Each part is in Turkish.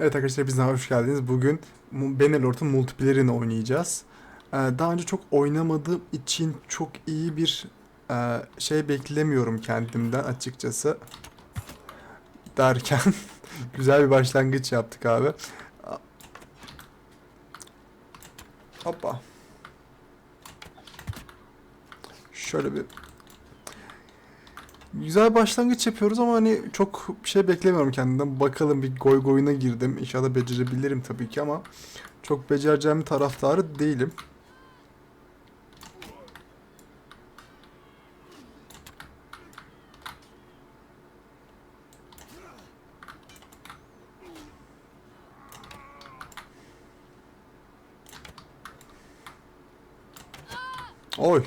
Evet arkadaşlar bizden hoş geldiniz. Bugün Bannerlord'un multiplayer'ini oynayacağız. Ee, daha önce çok oynamadığım için çok iyi bir e, şey beklemiyorum kendimden açıkçası. Derken güzel bir başlangıç yaptık abi. Hoppa. Şöyle bir Güzel başlangıç yapıyoruz ama hani çok bir şey beklemiyorum kendimden. Bakalım bir goy goyuna girdim. İnşallah becerebilirim tabii ki ama çok becereceğim taraftarı değilim. Oy.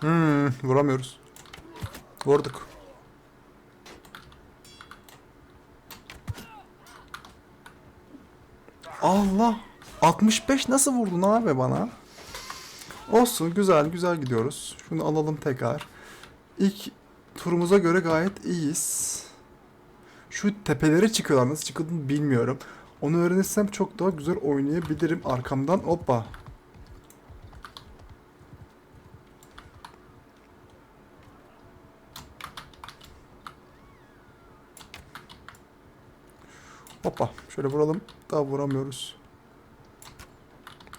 Hmm, vuramıyoruz. Vurduk. Allah! 65 nasıl vurdun abi bana? Olsun güzel güzel gidiyoruz. Şunu alalım tekrar. İlk turumuza göre gayet iyiyiz. Şu tepelere çıkıyorlar. Nasıl çıkıldığını bilmiyorum. Onu öğrenirsem çok daha güzel oynayabilirim arkamdan. Hoppa. Hoppa. Şöyle vuralım. Daha vuramıyoruz.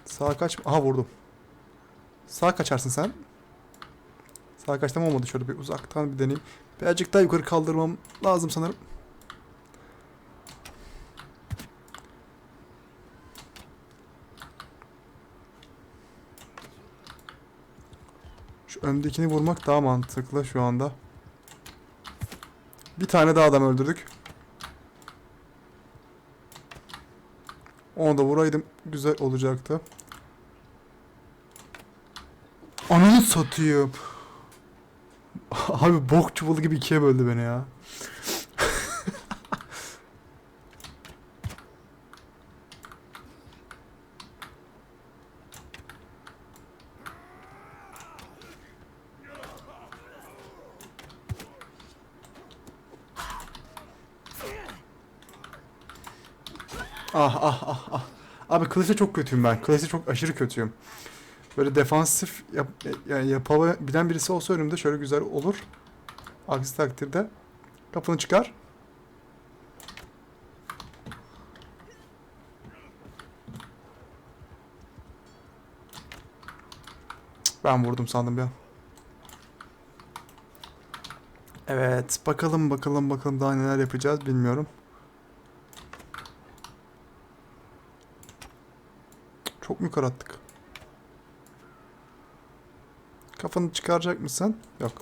Sağa kaç. Aha vurdum. Sağa kaçarsın sen. Sağa kaçtım olmadı. Şöyle bir uzaktan bir deneyeyim. Birazcık daha yukarı kaldırmam lazım sanırım. Şu öndekini vurmak daha mantıklı şu anda. Bir tane daha adam öldürdük. Onu da vuraydım güzel olacaktı. Ananı satayım. Abi bok çuvalı gibi ikiye böldü beni ya. Ah ah ah ah. Abi Clash'e çok kötüyüm ben. Clash'e çok aşırı kötüyüm. Böyle defansif yap, yani yapabilen birisi olsa önümde şöyle güzel olur. Aksi takdirde kapını çıkar. Ben vurdum sandım ya. Evet, bakalım bakalım bakalım daha neler yapacağız bilmiyorum. Çok mu yukarı attık? Kafanı çıkaracak mısın? Yok.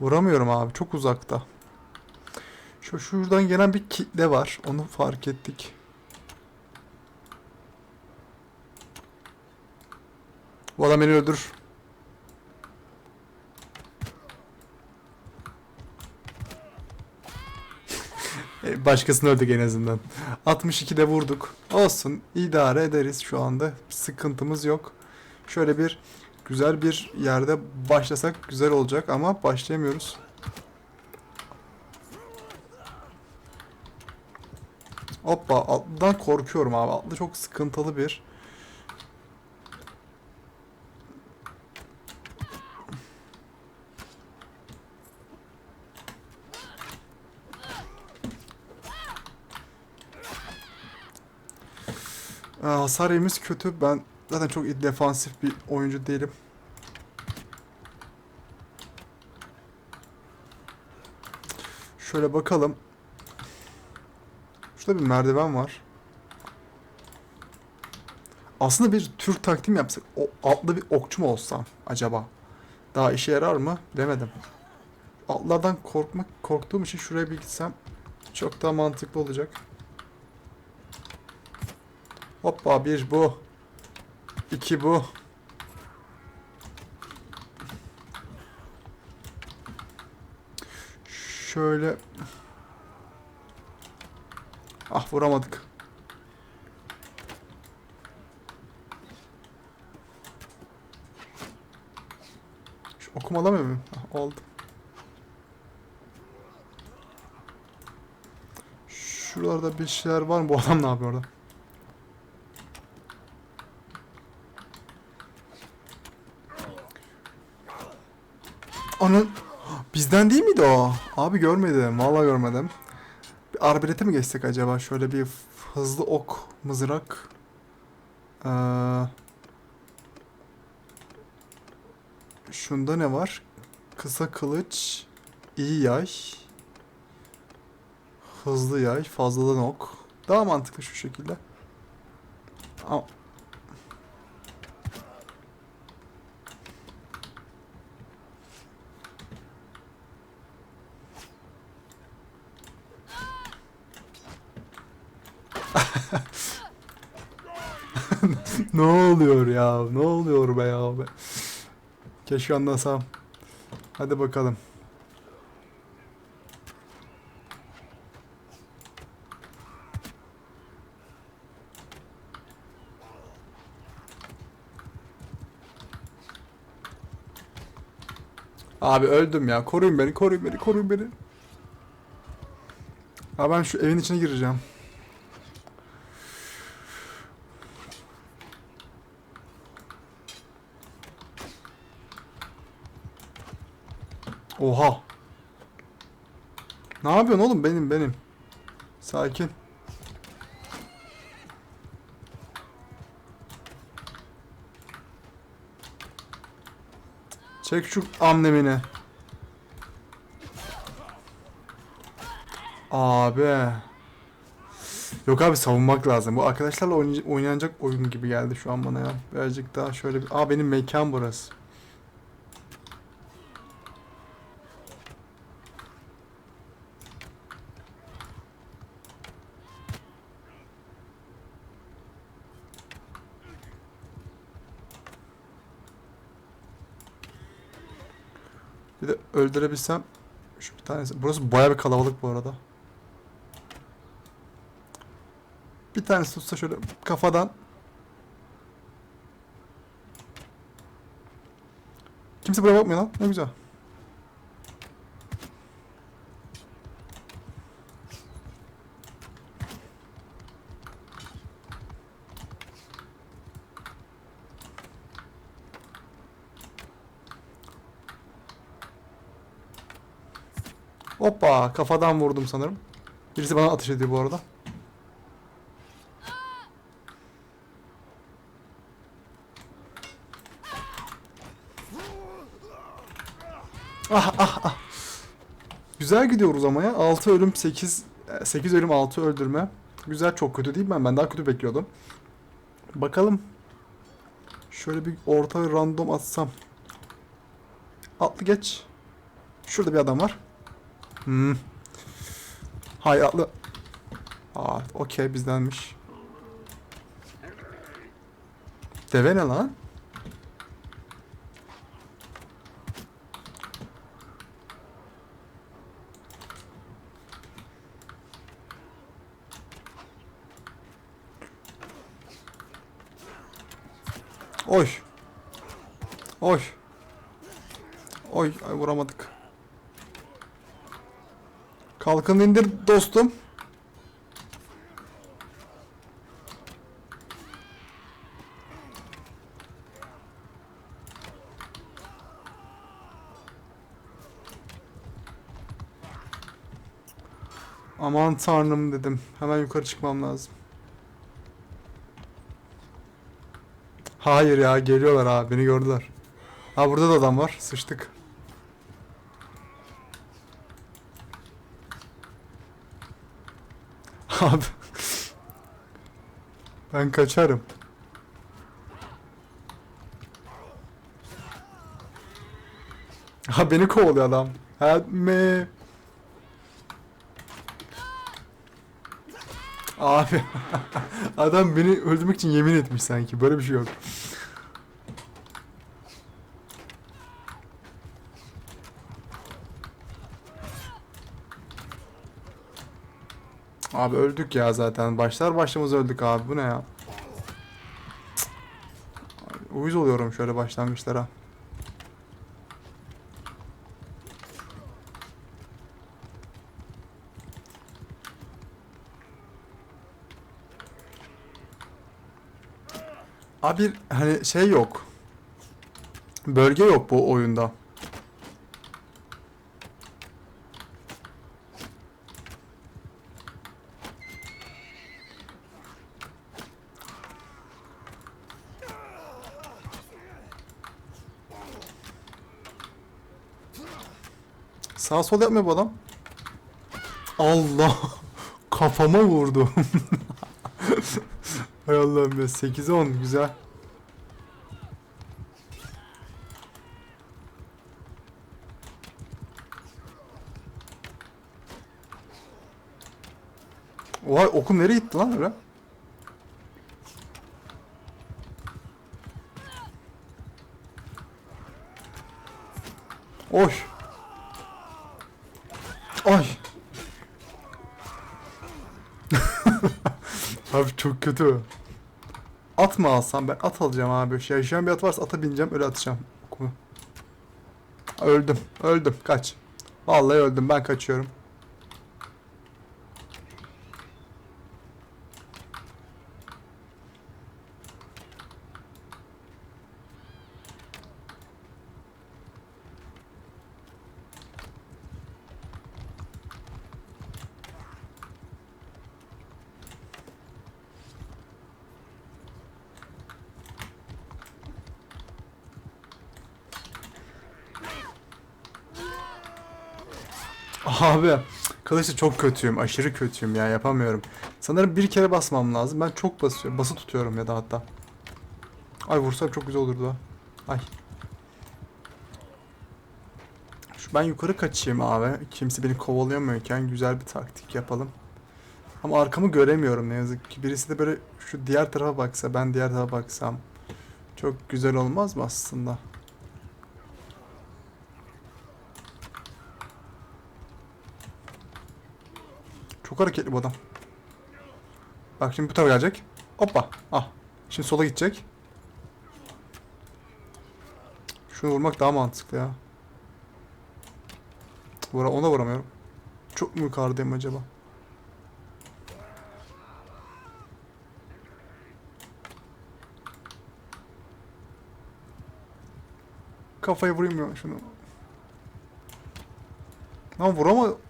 Vuramıyorum abi. Çok uzakta. Şu şuradan gelen bir kitle var. Onu fark ettik. Bu adam beni öldürür. E, Başkasını öldük en azından. 62'de vurduk. Olsun idare ederiz şu anda. Sıkıntımız yok. Şöyle bir güzel bir yerde başlasak güzel olacak ama başlayamıyoruz. Hoppa alttan korkuyorum abi. Altlı çok sıkıntılı bir. Hasar yemimiz kötü. Ben zaten çok defansif bir oyuncu değilim. Şöyle bakalım. Şurada bir merdiven var. Aslında bir Türk taktiği yapsak? O altlı bir okçu mu olsam acaba? Daha işe yarar mı? Bilemedim. Altlardan korkmak korktuğum için şuraya bir gitsem çok daha mantıklı olacak. Hoppa bir bu. iki bu. Şöyle. Ah vuramadık. Şu okuma alamıyor? Ah, oldu. Şuralarda bir şeyler var mı? Bu adam ne yapıyor orada? Onun bizden değil miydi o? Abi görmedim. Vallahi görmedim. Bir arbalete mi geçsek acaba? Şöyle bir hızlı ok, mızrak. Ee, şunda ne var? Kısa kılıç, iyi yay, hızlı yay, fazladan ok. Daha mantıklı şu şekilde. Ama ne oluyor ya? Ne oluyor be ya be? Keşke anlasam. Hadi bakalım. Abi öldüm ya. Koruyun beni, koruyun beni, koruyun beni. Abi ben şu evin içine gireceğim. Oha. Ne yapıyorsun oğlum benim benim. Sakin. Çek şu amlemini. Abi. Yok abi savunmak lazım. Bu arkadaşlarla oynay- oynanacak oyun gibi geldi şu an bana ya. Birazcık daha şöyle bir... Aa benim mekan burası. Öldürebilsem şu bir tanesi. Burası baya bir kalabalık bu arada. Bir tanesi tutsa şöyle kafadan. Kimse buraya bakmıyor lan. Ne güzel. Hoppa kafadan vurdum sanırım. Birisi bana ateş ediyor bu arada. Ah ah ah. Güzel gidiyoruz ama ya. 6 ölüm 8 8 ölüm 6 öldürme. Güzel çok kötü değil mi? Ben ben daha kötü bekliyordum. Bakalım. Şöyle bir orta random atsam. Atlı geç. Şurada bir adam var. Hmm. Hay atlı. Aa, okey bizdenmiş. Deve ne lan? Oy. Oy. Oy, ay vuramadık. Kalkın indir dostum. Aman tanrım dedim. Hemen yukarı çıkmam lazım. Hayır ya geliyorlar abi beni gördüler. Ha burada da adam var. Sıçtık. Abi. Ben kaçarım. Ha beni kovalıyor adam. Help me. Abi. adam beni öldürmek için yemin etmiş sanki. Böyle bir şey yok. Abi öldük ya zaten. Başlar başlamaz öldük abi. Bu ne ya? Cık. Uyuz oluyorum şöyle başlangıçlara. Abi hani şey yok. Bölge yok bu oyunda. Sağ sol yapmıyor bu adam. Allah! Kafama vurdu. Hay Allah'ım ya 8'e 10 güzel. Vay okum nereye gitti lan öyle? Oy. Ay. Abi çok kötü. At mı alsam ben? At alacağım abi. Şey, yaşayan bir at varsa ata bineceğim öyle atacağım. Öldüm. Öldüm. Kaç. Vallahi öldüm. Ben kaçıyorum. Abi kılıçta çok kötüyüm. Aşırı kötüyüm ya yapamıyorum. Sanırım bir kere basmam lazım. Ben çok basıyorum. Bası tutuyorum ya da hatta. Ay vursam çok güzel olurdu. Ay. Şu ben yukarı kaçayım abi. Kimse beni kovalayamıyorken güzel bir taktik yapalım. Ama arkamı göremiyorum ne yazık ki. Birisi de böyle şu diğer tarafa baksa, ben diğer tarafa baksam. Çok güzel olmaz mı aslında? Çok hareketli bu adam. Bak şimdi bu tarafa gelecek. Hoppa. Ah. Şimdi sola gidecek. Şunu vurmak daha mantıklı ya. Vura, ona vuramıyorum. Çok mu yukarıdayım acaba? Kafaya vurayım ya şunu. Lan vurama.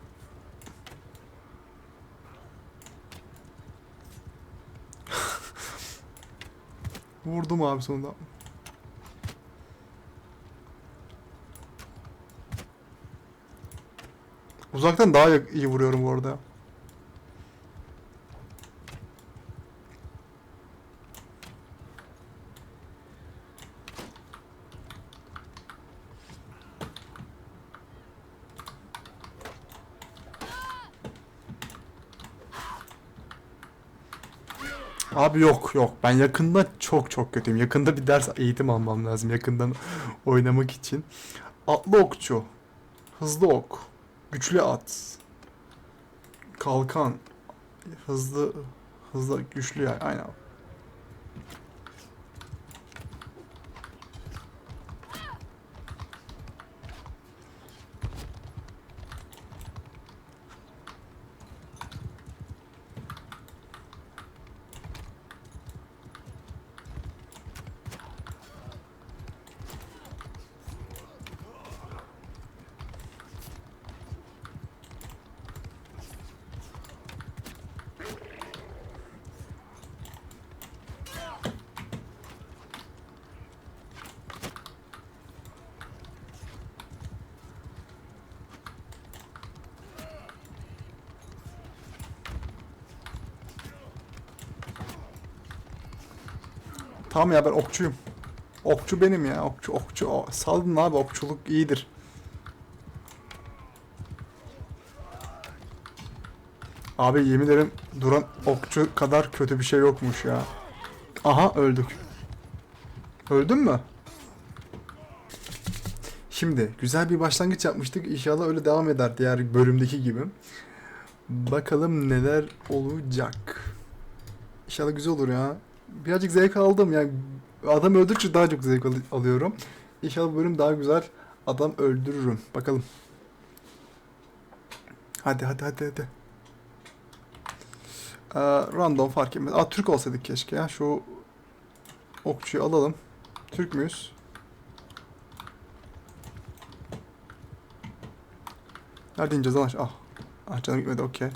Vurdum abi sonunda. Uzaktan daha iyi vuruyorum bu arada. Abi yok yok. Ben yakında çok çok kötüyüm. Yakında bir ders eğitim almam lazım. Yakından oynamak için. Atlı okçu. Hızlı ok. Güçlü at. Kalkan. Hızlı hızlı güçlü yay. Aynen. Tamam ya ben okçuyum. Okçu benim ya. Okçu okçu. O, salın abi okçuluk iyidir. Abi yemin ederim duran okçu kadar kötü bir şey yokmuş ya. Aha öldük. Öldün mü? Şimdi güzel bir başlangıç yapmıştık. İnşallah öyle devam eder diğer bölümdeki gibi. Bakalım neler olacak. İnşallah güzel olur ya. Birazcık zevk aldım yani. Adam öldükçe daha çok zevk al- alıyorum. İnşallah bu bölüm daha güzel. Adam öldürürüm. Bakalım. Hadi hadi hadi hadi. Ee, random fark etmez. Aa Türk olsaydık keşke ya. Şu okçuyu alalım. Türk müyüz? Nerede ineceğiz? Ah. Ah canım gitmedi okey.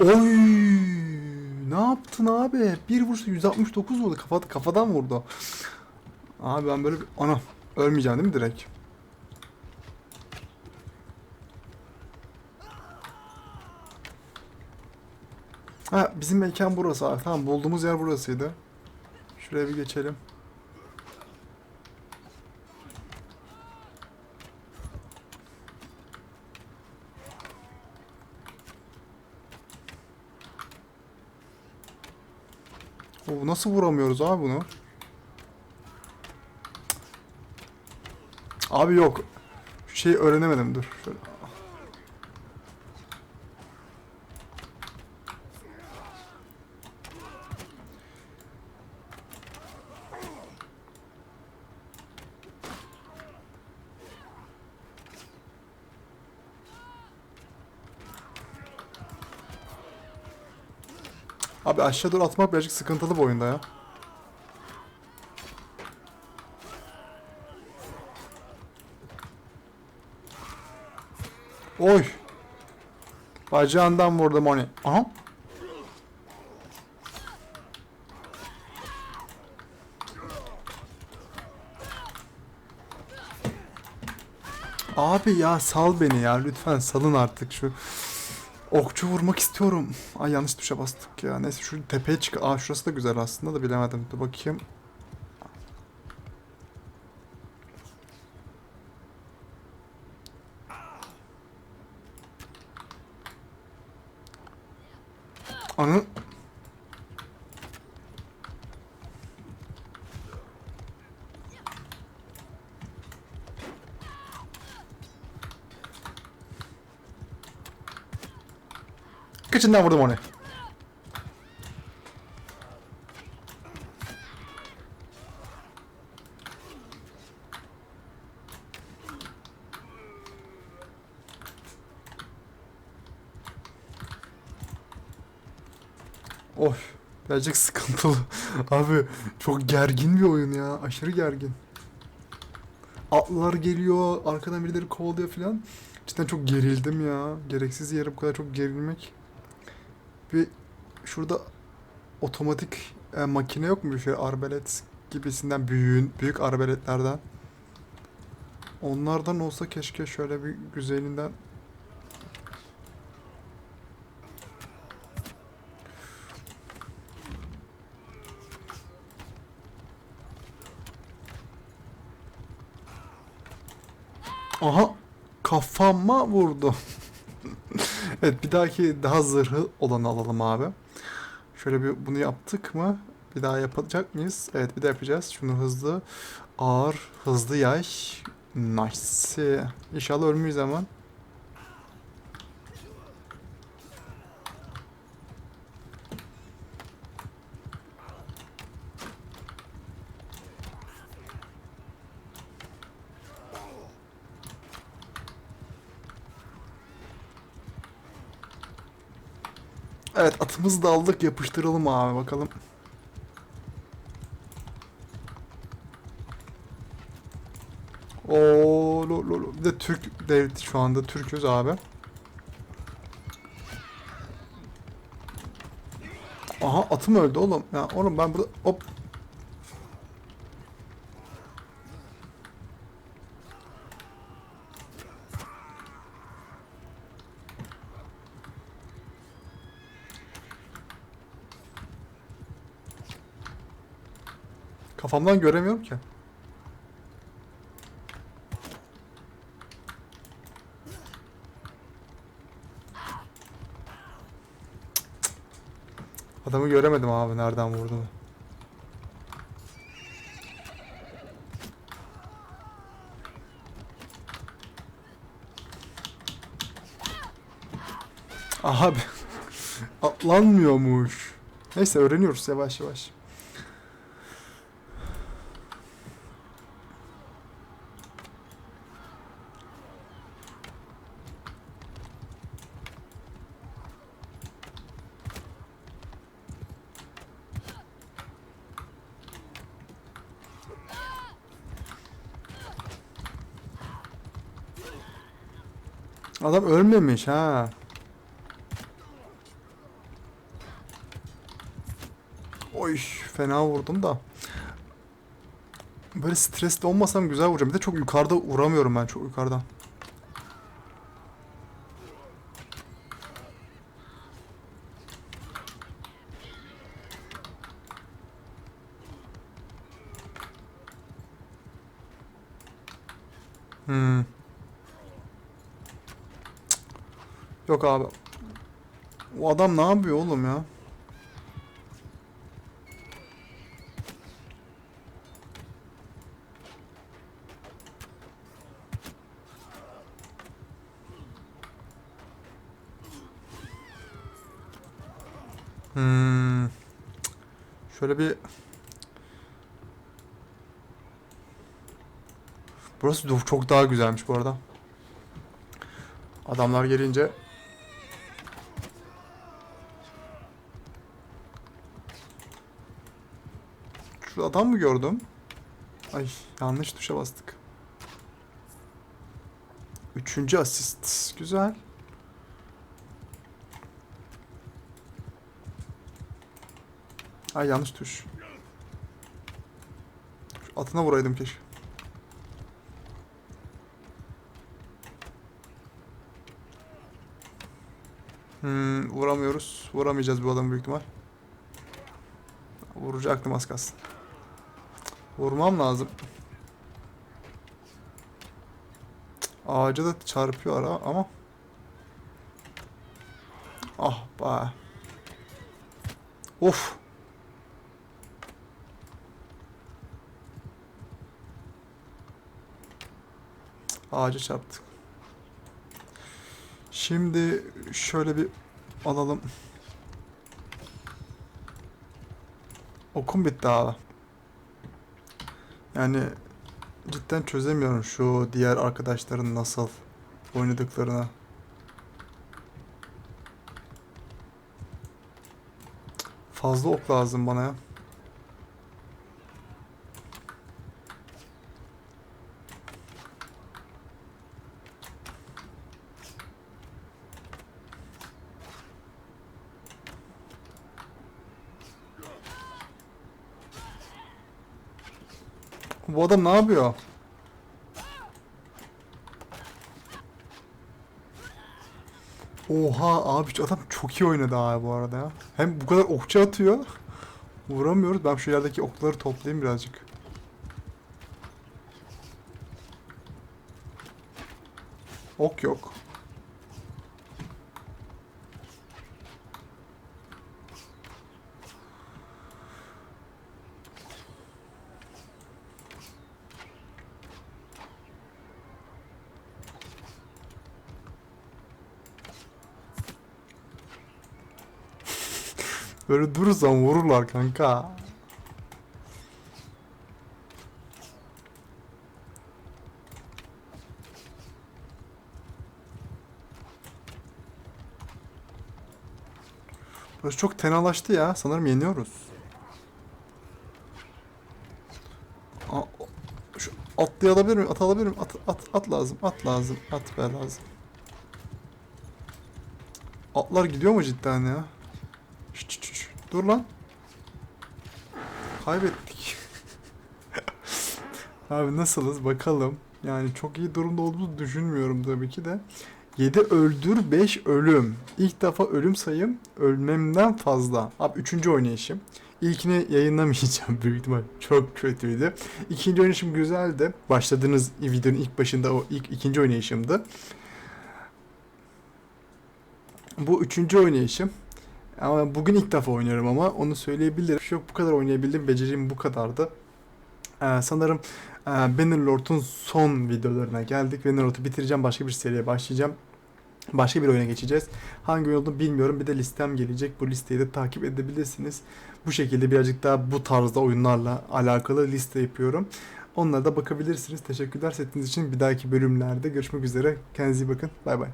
Oy! Ne yaptın abi? Bir vuruşta 169 vurdu. Kafa, kafadan vurdu. Abi ben böyle bir... Ana. Ölmeyeceğim değil mi direkt? Ha bizim mekan burası abi. Tamam bulduğumuz yer burasıydı. Şuraya bir geçelim. Oo, nasıl vuramıyoruz abi bunu? Abi yok. Şu şeyi öğrenemedim dur. Şöyle. Abi aşağı doğru atmak birazcık sıkıntılı bu oyunda ya. Oy. Bacağından vurdum onu. Aha. Abi ya sal beni ya lütfen salın artık şu okçu vurmak istiyorum. Ay yanlış tuşa bastık ya. Neyse şu tepeye çık. Aa şurası da güzel aslında da bilemedim. Dur bakayım. Anı Kıçından vurdum onu. Of. Birazcık sıkıntılı. Abi çok gergin bir oyun ya. Aşırı gergin. Atlar geliyor. Arkadan birileri kovalıyor falan. Cidden çok gerildim ya. Gereksiz yere bu kadar çok gerilmek. Bir şurada otomatik e, makine yok mu? Şöyle arbelet gibisinden büyüğün, büyük arbeletlerden. Onlardan olsa keşke şöyle bir güzelinden. Aha kafama vurdu. evet bir dahaki daha zırhı olanı alalım abi. Şöyle bir bunu yaptık mı? Bir daha yapacak mıyız? Evet bir de yapacağız. Şunu hızlı, ağır, hızlı yay. Nice. İnşallah ölmeyiz hemen. Evet atımızı da aldık yapıştıralım abi bakalım. Oo, lo, lo, lo. Bir de Türk devleti şu anda Türk'üz abi. Aha atım öldü oğlum. Ya oğlum ben burada hop. Kafamdan göremiyorum ki. Adamı göremedim abi nereden vurduğunu. Abi atlanmıyormuş. Neyse öğreniyoruz yavaş yavaş. Adam ölmemiş ha. Oy fena vurdum da. Böyle stresli olmasam güzel vuracağım. Bir de çok yukarıda vuramıyorum ben çok yukarıdan. Yok abi. O adam ne yapıyor oğlum ya? Hmm. Şöyle bir Burası çok daha güzelmiş bu arada. Adamlar gelince Şu adam mı gördüm? Ay yanlış tuşa bastık. Üçüncü asist. Güzel. Ay yanlış tuş. Şu atına vuraydım keşke. Hmm, vuramıyoruz. Vuramayacağız bu adamı büyük ihtimal. Vuracaktım az kalsın. Vurmam lazım. Ağaca da çarpıyor ara ama. Ah be. Of. Ağaca çarptık. Şimdi şöyle bir alalım. Okum bitti abi. Yani cidden çözemiyorum şu diğer arkadaşların nasıl oynadıklarını. Fazla ok lazım bana ya. Bu adam ne yapıyor? Oha abi adam çok iyi oynadı abi bu arada ya. Hem bu kadar okçu atıyor. Vuramıyoruz. Ben şu yerdeki okları toplayayım birazcık. Ok yok. Böyle durursan vururlar kanka. Burası çok tenalaştı ya. Sanırım yeniyoruz. Aa, şu atlayabilir miyim? At alabilir miyim? At, at, at lazım. At lazım. At be lazım. Atlar gidiyor mu cidden ya? Dur lan. Kaybettik. Abi nasılız bakalım. Yani çok iyi durumda olduğumuzu düşünmüyorum tabii ki de. 7 öldür 5 ölüm. İlk defa ölüm sayım ölmemden fazla. Abi 3. oynayışım. İlkini yayınlamayacağım büyük ihtimal. Çok kötüydü. İkinci oynayışım güzeldi. Başladığınız videonun ilk başında o ilk ikinci oynayışımdı. Bu üçüncü oynayışım. Ama bugün ilk defa oynuyorum ama onu söyleyebilirim. Yok bu kadar oynayabildim. Becerim bu kadardı. Ee, sanırım e, Bannerlord'un son videolarına geldik. Bannerlord'u bitireceğim. Başka bir seriye başlayacağım. Başka bir oyuna geçeceğiz. Hangi oyun olduğunu bilmiyorum. Bir de listem gelecek. Bu listeyi de takip edebilirsiniz. Bu şekilde birazcık daha bu tarzda oyunlarla alakalı liste yapıyorum. Onlara da bakabilirsiniz. Teşekkürler setiniz için. Bir dahaki bölümlerde görüşmek üzere. Kendinize iyi bakın. Bay bay.